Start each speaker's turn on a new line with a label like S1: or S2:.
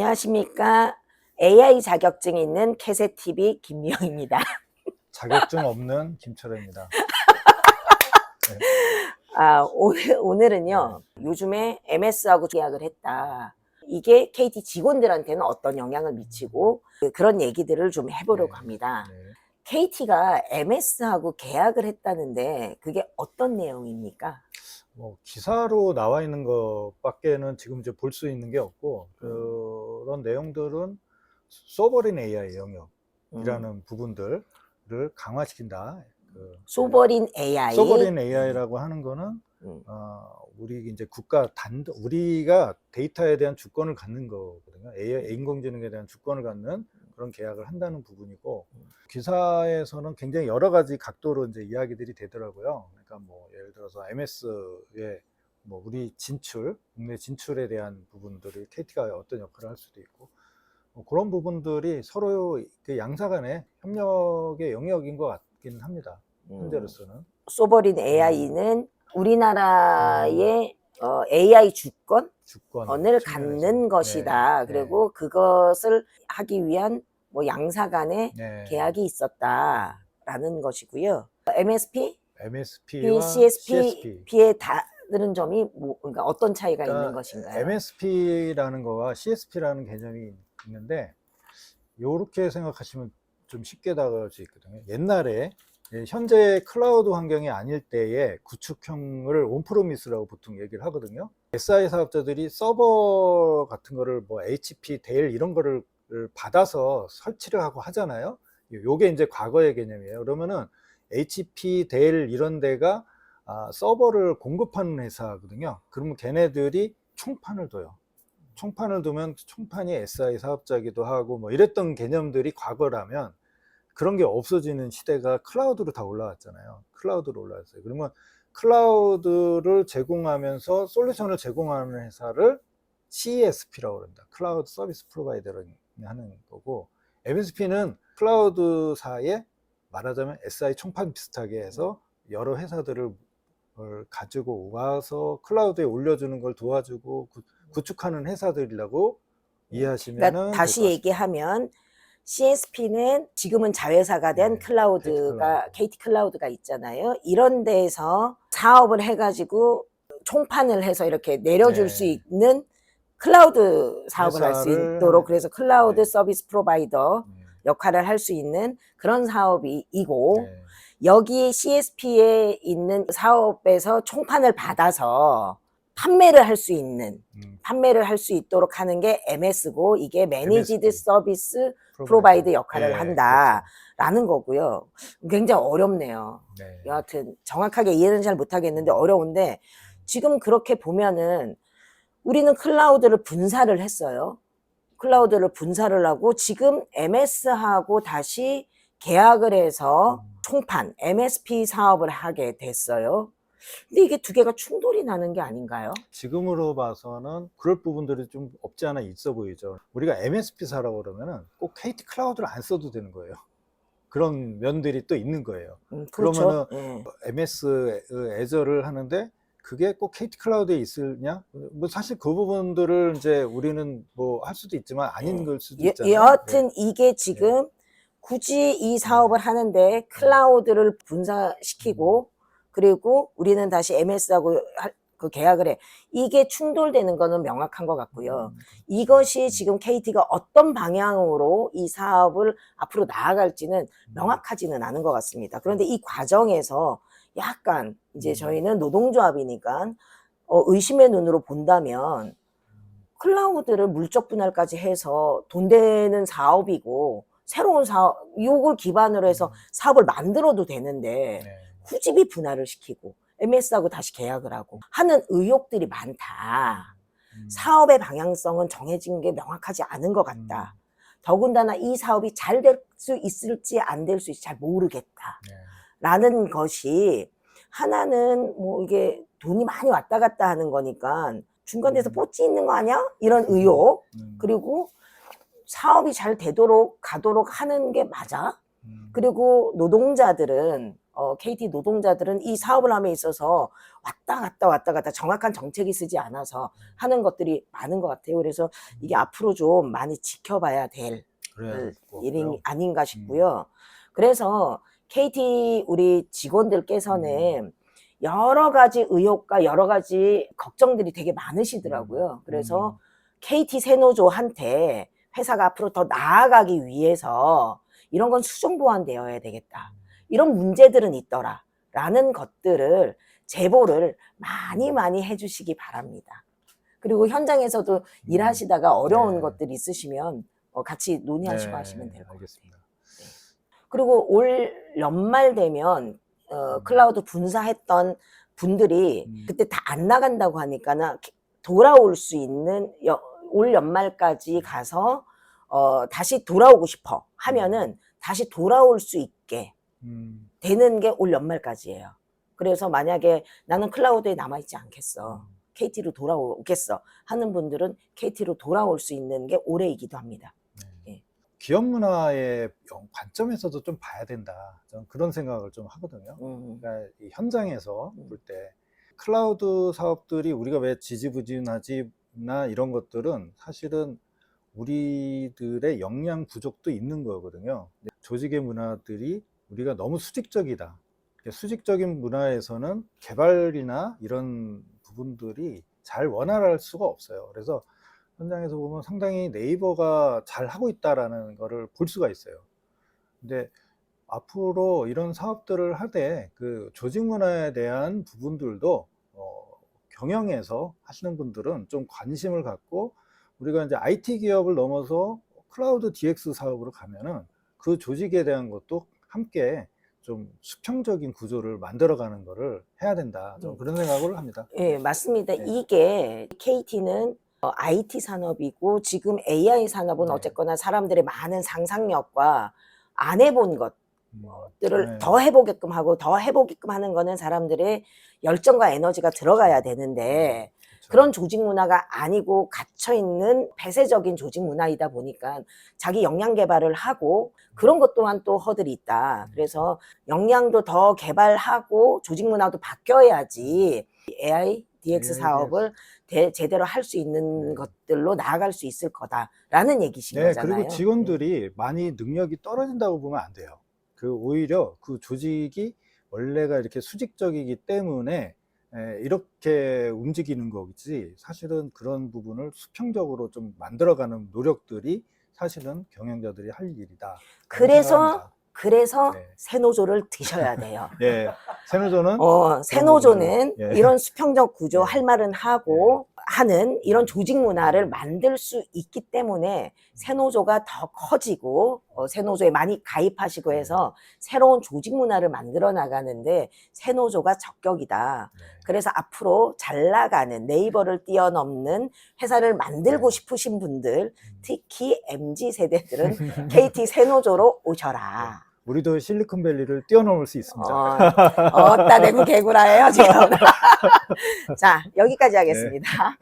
S1: 안녕하십니까. AI 자격증이 있는 캐세TV 김미영입니다.
S2: 자격증 없는 김철호입니다.
S1: 아, 오늘, 오늘은요, 요즘에 MS하고 계약을 했다. 이게 KT 직원들한테는 어떤 영향을 미치고 그- 그런 얘기들을 좀 해보려고
S2: 네.
S1: 합니다.
S2: 네.
S1: KT가 MS하고 계약을 했다는데 그게 어떤 내용입니까?
S2: 뭐 기사로 나와 있는 것밖에는 지금 이제 볼 수 있는 게 없고 그런 내용들은 소버린 AI 영역이라는
S1: 음,
S2: 부분들을 강화시킨다. 그
S1: 소버린 AI.
S2: 소버린 AI라고 하는 거는
S1: 음.
S2: 어, 우리 이제 국가 단독 우리가 데이터에 대한 주권을 갖는 거거든요. AI, 인공지능에 대한 주권을 갖는 그런 계약을 한다는 부분이고 기사에서는 굉장히 여러 가지 각도로 이제 이야기들이 되더라고요. 그러니까 뭐 예를 들어서 MS의 뭐 우리 진출, 국내 진출에 대한 부분들이 KT가 어떤 역할을 할 수도 있고 뭐 그런 부분들이 서로 그 양사 간의 협력의 영역인 것 같긴 합니다.
S1: 음.
S2: 현재로서는.
S1: 소버린 AI는 우리나라의 어, AI 주권?
S2: 주권
S1: 언을
S2: 측면에서.
S1: 갖는 것이다.
S2: 네,
S1: 그리고 그것을 하기 위한 뭐 양사 간의
S2: 네.
S1: 계약이 있었다라는 것이고요. MSP,
S2: MSP와
S1: CSP,
S2: CSP.
S1: 에 다른 점이 뭐, 그러니까 어떤 차이가
S2: 그러니까
S1: 있는 것인가요?
S2: MSP라는 거와 CSP라는 개념이 있는데 이렇게 생각하시면 좀 쉽게 다가갈 수 있거든요. 옛날에 예, 현재 클라우드 환경이 아닐 때의 구축형을 온프로미스라고 보통 얘기를 하거든요. SI 사업자들이 서버 같은 거를 뭐 HP, 데일 이런 거를 받아서 설치를 하고 하잖아요. 요게 이제 과거의 개념이에요. 그러면은 HP, 데일 이런 데가 아, 서버를 공급하는 회사거든요. 그러면 걔네들이 총판을 둬요. 총판을 두면 총판이 SI 사업자기도 하고 뭐 이랬던 개념들이 과거라면 그런 게 없어지는 시대가 클라우드로 다 올라왔잖아요. 클라우드로 올라왔어요. 그러면 클라우드를 제공하면서 솔루션을 제공하는 회사를 CSP라고 그럽니다. 클라우드 서비스 프로바이더를 하는 거고 MSP는 클라우드사에 말하자면 SI 총판 비슷하게 해서 여러 회사들을 을 가지고 와서 클라우드에 올려주는 걸 도와주고 구, 구축하는 회사들이라고 이해하시면
S1: 그러니까 다시 얘기하면 CSP는 지금은 자회사가 된
S2: 네,
S1: 클라우드가
S2: KT 클라우드.
S1: KT 클라우드가 있잖아요. 이런 데에서 사업을 해가지고 총판을 해서 이렇게 내려줄
S2: 네.
S1: 수 있는 클라우드 사업을 할 수
S2: 회사를
S1: 있도록 그래서 클라우드
S2: 네.
S1: 서비스 프로바이더 역할을 할 수 있는 그런 사업이고
S2: 네.
S1: 여기 CSP에 있는 사업에서 총판을 받아서 판매를 할 수 있는
S2: 음,
S1: 판매를 할 수 있도록 하는 게 MS고 이게 매니지드
S2: MSP.
S1: 서비스 프로바이드 역할을
S2: 네,
S1: 한다라는 거고요. 굉장히 어렵네요.
S2: 그렇죠. 네.
S1: 여하튼 정확하게 이해는 잘 못하겠는데 어려운데 지금 그렇게 보면은 우리는 클라우드를 분사를 했어요. 클라우드를 분사를 하고 지금 MS하고 다시 계약을 해서
S2: 음.
S1: 총판 MSP 사업을 하게 됐어요. 근데 이게 두 개가 충돌이 나는 게 아닌가요?
S2: 지금으로 봐서는 그럴 부분들이 좀 없지 않아 있어 보이죠. 우리가 MSP사라고 그러면은 꼭 KT 클라우드를 안 써도 되는 거예요. 그런 면들이 또 있는 거예요.
S1: 음, 그렇죠. 예.
S2: MS 애저를 하는데 그게 꼭 KT 클라우드에 있으냐? 뭐 사실 그 부분들을 이제 우리는 뭐 할 수도 있지만 아닌
S1: 네.
S2: 걸 수도
S1: 여,
S2: 있잖아요.
S1: 여하튼 이게 지금 굳이 이 사업을
S2: 네.
S1: 하는데 클라우드를 분사시키고 그리고 우리는 다시 MS하고 그 계약을 해. 이게 충돌되는 거는 명확한 것 같고요.
S2: 음,
S1: 이것이 지금 KT가 어떤 방향으로 이 사업을 앞으로 나아갈지는
S2: 음.
S1: 명확하지는 않은 것 같습니다. 그런데 이 과정에서 약간 이제
S2: 음.
S1: 저희는 노동조합이니까 어, 의심의 눈으로 본다면 클라우드를 물적 분할까지 해서 돈 되는 사업이고 새로운 사업, 이걸 기반으로 해서 사업을 만들어도 되는데
S2: 네.
S1: 굳이 분할을 시키고 MS하고 다시 계약을 하고 하는 의혹들이 많다.
S2: 음.
S1: 사업의 방향성은 정해진 게 명확하지 않은 것 같다. 더군다나 이 사업이 잘 될 수 있을지 안 될 수 있을지 잘 모르겠다.
S2: 네.
S1: 라는 것이 하나는 뭐 이게 돈이 많이 왔다 갔다 하는 거니까 중간에서
S2: 음.
S1: 뽀찌 있는 거 아니야? 이런 의혹.
S2: 음.
S1: 그리고 사업이 잘 되도록 가도록 하는 게 맞아?
S2: 음.
S1: 그리고 노동자들은 어, KT 노동자들은 이 사업을 함에 있어서 왔다 갔다 왔다 갔다 정확한 정책이 쓰지 않아서 하는 것들이 많은 것 같아요. 그래서 이게 앞으로 좀 많이 지켜봐야 될
S2: 될것
S1: 일이
S2: 같고요.
S1: 아닌가 싶고요. 그래서 KT 우리 직원들께서는 여러 가지 의혹과 여러 가지 걱정들이 되게 많으시더라고요. 그래서
S2: 음.
S1: KT 세노조한테 회사가 앞으로 더 나아가기 위해서 이런 건 수정 보완되어야 되겠다. 이런 문제들은 있더라. 라는 것들을 제보를 많이 많이 해주시기 바랍니다. 그리고 현장에서도 일하시다가 어려운
S2: 네.
S1: 것들이 있으시면 어, 같이 논의하시고
S2: 네,
S1: 하시면 될 것 같아요.
S2: 알겠습니다.
S1: 그리고 올 연말 되면 어,
S2: 음.
S1: 클라우드 분사했던 분들이
S2: 음.
S1: 그때 다 안 나간다고 하니까는 돌아올 수 있는 여- 올 연말까지 가서 어, 다시 돌아오고 싶어 하면은 다시 돌아올 수 있게
S2: 음,
S1: 되는 게 올 연말까지예요. 그래서 만약에 나는 클라우드에 남아있지 않겠어.
S2: 음.
S1: KT로 돌아오겠어 하는 분들은 KT로 돌아올 수 있는 게 올해이기도 합니다.
S2: 기업 문화의 영- 관점에서도 좀 봐야 된다. 저는 그런 생각을 좀 하거든요.
S1: 음.
S2: 그러니까 이 현장에서
S1: 음.
S2: 볼때 클라우드 사업들이 우리가 왜 지지부진하지나 이런 것들은 사실은 우리들의 역량 부족도 있는 거거든요. 조직의 문화들이 우리가 너무 수직적이다. 수직적인 문화에서는 개발이나 이런 부분들이 잘 원활할 수가 없어요. 그래서 현장에서 보면 상당히 네이버가 잘 하고 있다라는 거를 볼 수가 있어요. 근데 앞으로 이런 사업들을 하되 그 조직 문화에 대한 부분들도 어, 경영에서 하시는 분들은 좀 관심을 갖고 우리가 이제 IT 기업을 넘어서 클라우드 DX 사업으로 가면은 그 조직에 대한 것도 함께 좀 수평적인 구조를 만들어가는 거를 해야 된다. 좀
S1: 음.
S2: 그런 생각을 합니다.
S1: 예, 맞습니다.
S2: 네.
S1: 이게 KT는 IT 산업이고 지금 AI 산업은
S2: 네.
S1: 어쨌거나 사람들의 많은 상상력과 안 해본 것들을
S2: 네.
S1: 더 해보게끔 하고 더 해보게끔 하는 거는 사람들의 열정과 에너지가 들어가야 되는데
S2: 그렇죠.
S1: 그런 조직 문화가 아니고 갇혀 있는 폐쇄적인 조직 문화이다 보니까 자기 역량 개발을 하고 그런 것 또한 또 허들이 있다. 그래서 역량도 더 개발하고 조직 문화도 바뀌어야지 AI DX
S2: AI,
S1: 사업을 대- 제대로 할 수 있는
S2: 네.
S1: 것들로 나아갈 수 있을 거다라는 얘기신
S2: 네,
S1: 거잖아요.
S2: 그리고 직원들이 많이 능력이 떨어진다고 보면 안 돼요. 그 오히려 그 조직이 원래가 이렇게 수직적이기 때문에 에, 이렇게 움직이는 거지 사실은 그런 부분을 수평적으로 좀 만들어가는 노력들이 사실은 경영자들이 할 일이다.
S1: 그래서 그래서
S2: 네.
S1: 세노조를 드셔야 돼요.
S2: 예, 세노조는
S1: 어, 세노조는
S2: 예.
S1: 이런 수평적 구조
S2: 예.
S1: 할 말은 하고 하는 이런 조직 문화를 만들 수 있기 때문에 세노조가 더 커지고 어, 세노조에 많이 가입하시고 해서 새로운 조직 문화를 만들어 나가는데 세노조가 적격이다.
S2: 네.
S1: 그래서 앞으로 잘 나가는 네이버를 뛰어넘는 회사를 만들고
S2: 네.
S1: 싶으신 분들 특히 MZ 세대들은 KT 세노조로 오셔라.
S2: 우리도 실리콘밸리를 뛰어넘을 수 있습니다.
S1: 어, 어따 대구 개구라예요 지금. 자 여기까지 하겠습니다.